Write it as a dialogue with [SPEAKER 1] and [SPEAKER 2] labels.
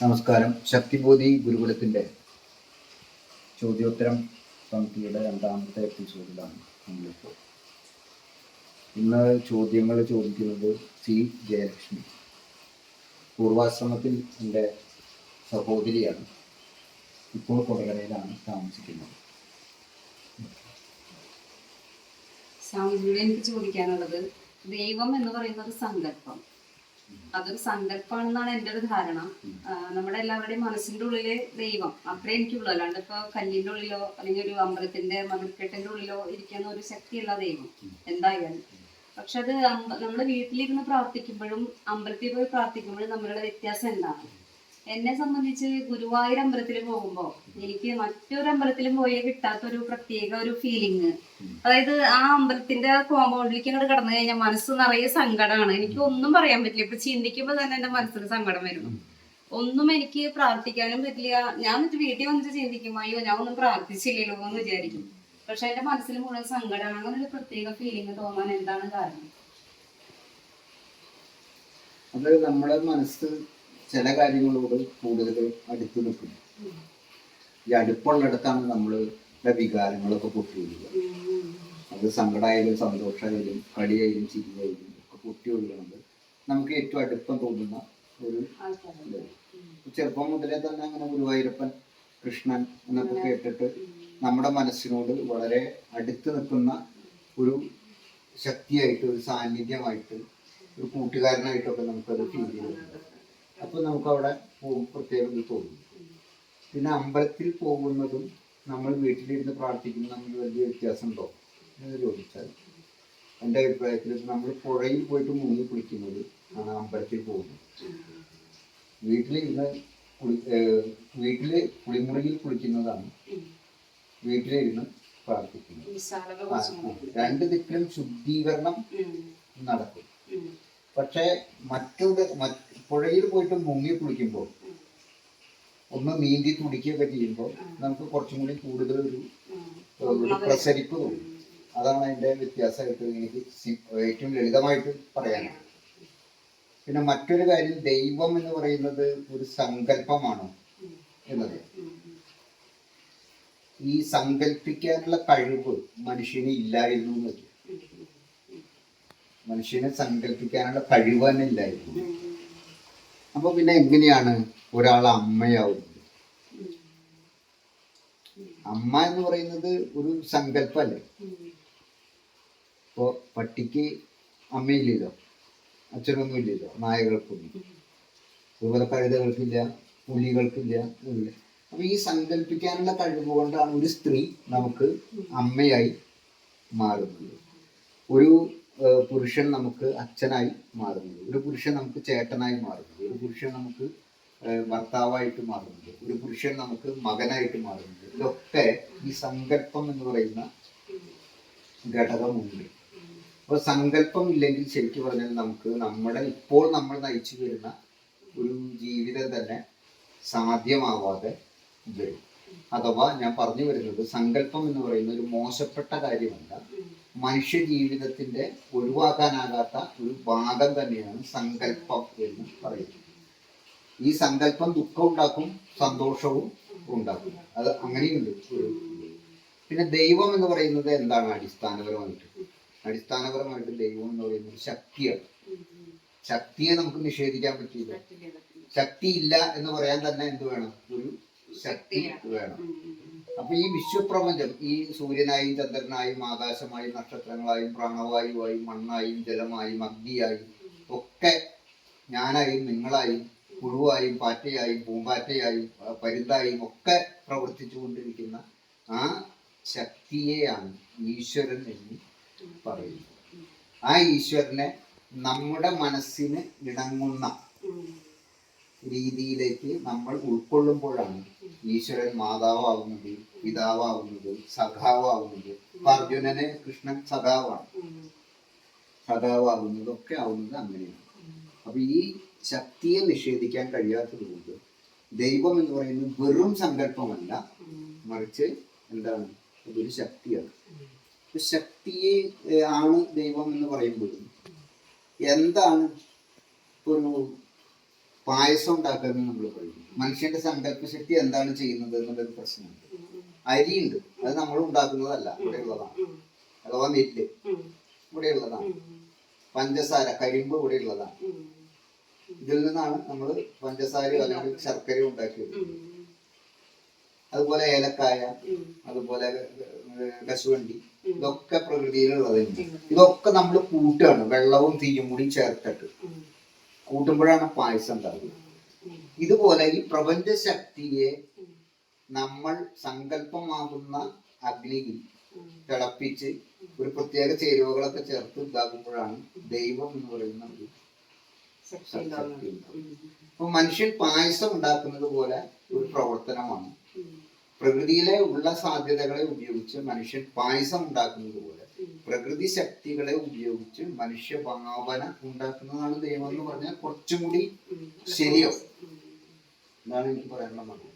[SPEAKER 1] നമസ്കാരം. ശക്തിബോധി ഗുരുകുലത്തിന്റെ ചോദ്യോത്തരം പങ്ക്തിയുടെ രണ്ടാമത്തെ എപ്പിസോഡിലാണ് നമ്മളിപ്പോൾ ഇന്ന് ചോദ്യങ്ങൾ ചോദിക്കുന്നത് സി ജയലക്ഷ്മി. പൂർവാശ്രമത്തിൽ എന്റെ സഹോദരിയാണ്. ഇപ്പോൾ കൊടകരയിലാണ് താമസിക്കുന്നത്.
[SPEAKER 2] സ്വാമിജിയോട് എനിക്ക് ചോദിക്കാനുള്ളത് ദൈവം എന്ന് പറയുന്ന ഒരു സങ്കല്പം. അതൊരു സങ്കല്പമാണെന്നാണ് എന്റെ ഒരു ധാരണ. നമ്മുടെ എല്ലാവരുടെയും മനസ്സിന്റെ ഉള്ളിൽ ദൈവം. അത്രേ എനിക്കുള്ളൂ. അല്ലാണ്ട് ഇപ്പൊ കല്ലിന്റെ ഉള്ളിലോ അല്ലെങ്കിൽ ഒരു അമ്പലത്തിന്റെ മതിൽക്കെട്ടിന്റെ ഉള്ളിലോ ഇരിക്കുന്ന ഒരു ശക്തിയല്ല ദൈവം. എന്തായാലും. പക്ഷെ അത് നമ്മുടെ വീട്ടിലിരുന്ന് പ്രാർത്ഥിക്കുമ്പോഴും അമ്പലത്തിൽ പോയി പ്രാർത്ഥിക്കുമ്പോഴും നമ്മളുടെ വ്യത്യാസം എന്താണ്? എന്നെ സംബന്ധിച്ച് ഗുരുവായൂർ അമ്പലത്തിൽ പോകുമ്പോൾ എനിക്ക് മറ്റൊരു അമ്പലത്തിലും പോയി കിട്ടാത്ത ഒരു പ്രത്യേക ഒരു ഫീലിംഗ് അതായത് ആ അമ്പലത്തിന്റെ കോമ്പൗണ്ടിലേക്ക് അങ്ങോട്ട് കടന്നു കഴിഞ്ഞാൽ മനസ്സ് നിറയെ സങ്കടമാണ് എനിക്ക് ഒന്നും പറയാൻ പറ്റില്ല. ഇപ്പൊ ചിന്തിക്കുമ്പോൾ തന്നെ എന്റെ മനസ്സിന് സങ്കടം വരുന്നു. ഒന്നും എനിക്ക് പ്രാർത്ഥിക്കാനും പറ്റില്ല. ഞാൻ എന്നിട്ട് വീട്ടിൽ വന്നിട്ട് ചിന്തിക്കും അയ്യോ ഞാൻ ഒന്നും പ്രാർത്ഥിച്ചില്ലല്ലോ എന്ന് വിചാരിക്കും. പക്ഷെ എന്റെ മനസ്സിൽ മുഴുവൻ സങ്കടമാണ് അങ്ങനെ ഒരു പ്രത്യേക ഫീലിംഗ് തോന്നാൻ എന്താണ് കാരണം?
[SPEAKER 1] അത് നമ്മുടെ മനസ്സ് ചില കാര്യങ്ങളോട് കൂടുതൽ അടുത്ത് നിൽക്കും ഈ അടുപ്പുള്ളിടത്താണ് നമ്മളുടെ വികാരങ്ങളൊക്കെ പൊട്ടി ഒഴുകുക അത് സങ്കടമായാലും സന്തോഷമായാലും കളിയായാലും ചിരിയായാലും ഒക്കെ പൊട്ടി ഒഴുകുന്നത് നമുക്ക് ഏറ്റവും അടുപ്പം തോന്നുന്ന ഒരു. ചെറുപ്പം മുതലേ തന്നെ അങ്ങനെ ഗുരുവായൂരപ്പൻ കൃഷ്ണൻ എന്നൊക്കെ കേട്ടിട്ട് നമ്മുടെ മനസ്സിനോട് വളരെ അടുത്ത് നിൽക്കുന്ന ഒരു ശക്തിയായിട്ട് ഒരു സാന്നിധ്യമായിട്ട് ഒരു കൂട്ടുകാരനായിട്ടൊക്കെ നമുക്കത് ഫീൽ ചെയ്യുന്നുണ്ട്. അപ്പോൾ നമുക്ക് അവിടെ പോകും പ്രത്യേകം ഇത് തോന്നും. പിന്നെ അമ്പലത്തിൽ പോകുന്നതും നമ്മൾ വീട്ടിലിരുന്ന് പ്രാർത്ഥിക്കുന്നതും തമ്മിൽ വലിയ വ്യത്യാസമുണ്ടോ? എന്ന് ചോദിച്ചാൽ എന്റെ അഭിപ്രായത്തിൽ നമ്മൾ പുഴയിൽ പോയിട്ട് മുങ്ങി കുളിക്കുന്നത് ആണ് അമ്പലത്തിൽ പോകുന്നത്. വീട്ടിലിരുന്ന് കുളി ഏഹ് വീട്ടിൽ കുളിമുറിയിൽ കുളിക്കുന്നതാണ് വീട്ടിലിരുന്ന് പ്രാർത്ഥിക്കുന്നത്. രണ്ട് ദിക്കിലും ശുദ്ധീകരണം നടക്കും. പക്ഷേ മറ്റൊരു മറ്റ് പുഴയിൽ പോയിട്ട് മുങ്ങി കുളിക്കുമ്പോൾ ഒന്ന് നീന്തി തുടിക്കുകയൊക്കെ ചെയ്യുമ്പോൾ നമുക്ക് കുറച്ചും കൂടി കൂടുതൽ ഒരു. പ്രസരിപ്പ് തോന്നും. അതാണ് അതിന്റെ വ്യത്യാസമായിട്ട് എനിക്ക് ഏറ്റവും ലളിതമായിട്ട് പറയാനുള്ളത്. പിന്നെ മറ്റൊരു കാര്യം ദൈവം എന്ന് പറയുന്നത് ഒരു സങ്കല്പമാണ് എന്നത്. ഈ സങ്കല്പിക്കാനുള്ള കഴിവ് മനുഷ്യന് ഇല്ലായിരുന്നു എന്നല്ല മനുഷ്യനെ സങ്കല്പിക്കാനുള്ള കഴിവ് തന്നെ ഇല്ലായിരുന്നു. അപ്പൊ പിന്നെ എങ്ങനെയാണ്? ഒരാൾ അമ്മയാവുന്നത് അമ്മ എന്ന് പറയുന്നത് ഒരു സങ്കല്പല്ലേ? ഇപ്പോ പട്ടിക്ക് അമ്മയില്ലല്ലോ അച്ഛനൊന്നും ഇല്ലല്ലോ നായകൾക്കൊന്നും. അതുപോലെ കഴുതകൾക്കില്ല പുലികൾക്കില്ല ഇല്ല അപ്പൊ ഈ സങ്കല്പിക്കാനുള്ള കഴിവ് കൊണ്ടാണ് ഒരു സ്ത്രീ നമുക്ക് അമ്മയായി മാറുന്നത്. ഒരു പുരുഷൻ നമുക്ക് അച്ഛനായി മാറുന്നത്. ഒരു പുരുഷൻ നമുക്ക് ചേട്ടനായി മാറുന്നത്. ഒരു പുരുഷൻ നമുക്ക് ഭർത്താവായിട്ട് മാറുന്നത്. ഒരു പുരുഷൻ നമുക്ക് മകനായിട്ട് മാറുന്നത്. ഇതൊക്കെ ഈ സങ്കല്പം എന്ന് പറയുന്ന ഘടകമുണ്ട്. അപ്പോൾ സങ്കല്പം ഇല്ലെങ്കിൽ ശരിക്കും പറഞ്ഞാൽ നമുക്ക് നമ്മുടെ ഇപ്പോൾ നമ്മൾ നയിച്ചു വരുന്ന ഒരു ജീവിതം തന്നെ സാധ്യമാവാതെ വരും. അഥവാ ഞാൻ പറഞ്ഞു വരുന്നത് സങ്കല്പം എന്ന് പറയുന്ന ഒരു മോശപ്പെട്ട കാര്യമല്ല. മനുഷ്യ ജീവിതത്തിന്റെ ഒഴിവാക്കാനാകാത്ത ഒരു ഭാഗം തന്നെയാണ് സങ്കല്പം എന്ന് പറയുന്നത്. ഈ സങ്കല്പം ദുഃഖം ഉണ്ടാക്കും സന്തോഷവും ഉണ്ടാക്കും. അത് അങ്ങനെയുണ്ട് ഒരു പിന്നെ ദൈവം എന്ന് പറയുന്നത് എന്താണ് അടിസ്ഥാനപരമായിട്ട്? അടിസ്ഥാനപരമായിട്ട് ദൈവം എന്ന് പറയുന്നത് ശക്തിയാണ്. ശക്തിയെ നമുക്ക് നിഷേധിക്കാൻ പറ്റില്ല. ശക്തി ഇല്ല. എന്ന് പറയാൻ തന്നെ എന്ത് വേണം? ഒരു ശക്തി വേണം. അപ്പൊ ഈ വിശ്വപ്രപഞ്ചം ഈ സൂര്യനായും ചന്ദ്രനായും ആകാശമായും നക്ഷത്രങ്ങളായും പ്രാണവായുവായും മണ്ണായും ജലമായും അഗ്നിയായും ഒക്കെ ഞാനായും നിങ്ങളായും പുഴുവായും പാറ്റയായും പൂമ്പാറ്റയായും പരുന്തായും ഒക്കെ പ്രവർത്തിച്ചു കൊണ്ടിരിക്കുന്ന ആ ശക്തിയെയാണ് ഈശ്വരൻ എന്ന് പറയുന്നത്. ആ ഈശ്വരനെ നമ്മുടെ മനസ്സിന് ഇണങ്ങുന്ന രീതിയിലേക്ക് നമ്മൾ ഉൾക്കൊള്ളുമ്പോഴാണ് ഈശ്വരൻ മാതാവാകുന്നത് പിതാവാകുന്നത് സഖാവാകുന്നത് ഇപ്പൊ അർജുനനെ കൃഷ്ണൻ സഖാവാണ്.
[SPEAKER 2] ഉം,
[SPEAKER 1] സഖാവാകുന്നത് ഒക്കെ ആവുന്നത് അങ്ങനെയാണ്. അപ്പൊ ഈ ശക്തിയെ നിഷേധിക്കാൻ കഴിയാത്തത് കൊണ്ട് ദൈവം എന്ന് പറയുന്നത് വെറും സങ്കല്പമല്ല. മറിച്ച് എന്താണ്? അതൊരു ശക്തിയാണ്. അപ്പൊ ശക്തിയെ ആണ് ദൈവം എന്ന് പറയുമ്പോഴും എന്താണ് ഒരു പായസം ഉണ്ടാക്കുന്നത് നമ്മൾ പറയും. മനുഷ്യന്റെ സങ്കല്പ ശക്തി എന്താണ് ചെയ്യുന്നത് എന്നുള്ളൊരു പ്രശ്നമുണ്ട്. അരിയുണ്ട്. അത് നമ്മൾ ഉണ്ടാക്കുന്നതല്ല. ഇവിടെ ഉള്ളതാണ്. അഥവാ നെല്ല്. ഇവിടെ ഉള്ളതാണ്. പഞ്ചസാര കരിമ്പ് ഇവിടെ ഉള്ളതാണ്. ഇതിൽ നിന്നാണ് നമ്മൾ പഞ്ചസാര അല്ലെങ്കിൽ ശർക്കര ഉണ്ടാക്കിയത്. അതുപോലെ ഏലക്കായ അതുപോലെ കശുവണ്ടി. ഇതൊക്കെ പ്രകൃതിയിലുള്ളതുണ്ട്. ഇതൊക്കെ നമ്മൾ കൂട്ടുകയാണ്. വെള്ളവും തീയും കൂടി ചേർത്തിട്ട്. കൂട്ടുമ്പോഴാണ് പായസം ഉണ്ടാകുന്നത് ഇതുപോലെ ഈ പ്രപഞ്ച ശക്തിയെ നമ്മൾ സങ്കല്പമാകുന്ന അഗ്നിയിൽ തിളപ്പിച്ച് ഒരു പ്രത്യേക ചേരുവകളൊക്കെ ചേർത്ത് ഇതാകുമ്പോഴാണ് ദൈവം എന്ന് പറയുന്ന ഒരു ശക്തി അപ്പൊ മനുഷ്യൻ പായസം ഉണ്ടാക്കുന്നത് പോലെ ഒരു പ്രവർത്തനമാണ്. പ്രകൃതിയിലെ ഉള്ള സാധ്യതകളെ ഉപയോഗിച്ച് മനുഷ്യൻ പായസം ഉണ്ടാക്കുന്നത് പോലെ പ്രകൃതി ശക്തികളെ ഉപയോഗിച്ച് മനുഷ്യ ഭാവന ഉണ്ടാക്കുന്നതാണ് ദൈവം എന്ന് പറഞ്ഞാൽ കുറച്ചും കൂടി ശരിയോ? എന്നാണ് എനിക്ക് പറയാനുള്ള മതി